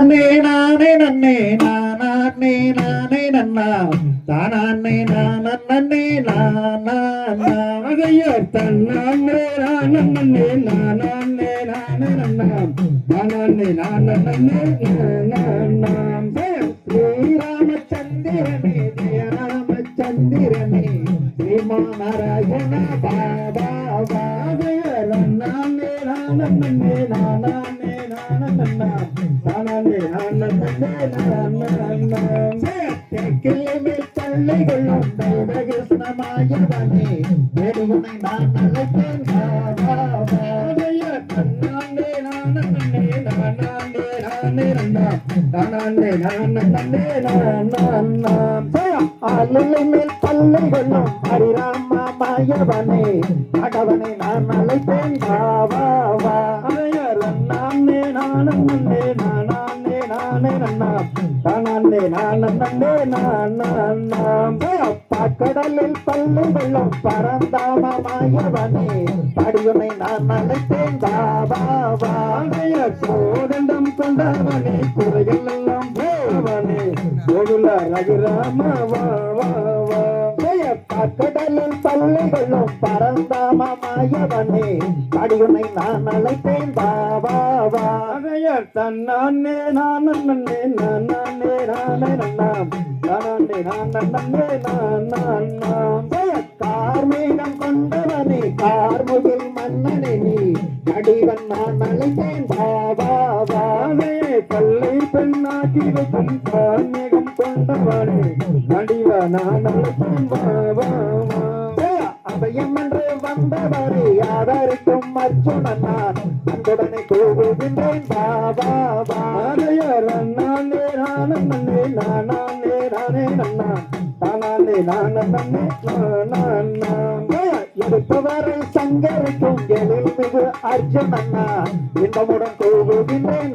நன்னே நானே நன்னே நானே நானே நன்னா. தானே நானே நானா அதையர் தன்னானே நானே நானே நானே நன்னா நானே நானே நாம் ஸ்ரீராமச்சந்திரனே ஜெய ராமச்சந்திரனே. ஸ்ரீமாநாராயண பாபா அதையர் நன்னே நானே நானே நானே நன்னா மேல் பல்லை கொள்ளும் ஹரிராமா மாயவனே அடவனை நான் அழைப்பேன் வா வா நானே நானே நன்னா தானே நானே நானாம் கடலில் பள்ளி வெள்ளம் பரந்தாமமாயவனே படியுனை நான் அழைத்தேன் பாபா அதையர் கோதண்டம் கொண்டவனே குறைகள் எல்லாம் போவனே கோகுல ரகுராம வா. கடலில் பல்லு வெள்ளம் பரந்தாம மாயவனே படியுனை நான் அழைத்தேன் பாபா அதையர் தன்னானே நானே நானே நானே நன்னாம். தானே நானே நானாம் கார்மேகம் கொண்டவனே கார்முகில் மன்னனே நீ. அடிவன் நான் அழைத்தேன் அதையே பெண்ணாக்கி வைக்கும் கார்மேகம் கொண்டவனே நடிவனான வா வா அபயம் என்று வந்தவரை ஆதரிக்கும் அர்ஜுனன் நான். அன்புடனே கூவுகின்றேன் பாபா அதையர் நானே நன்னே நானே நானே நன்னா. தானே நன்னே நானா இருப்பவரை சங்கரிக்கும் எழில் மிகு அர்ஜுனன் நான். இன்பமுடன் கூவுகின்றேன்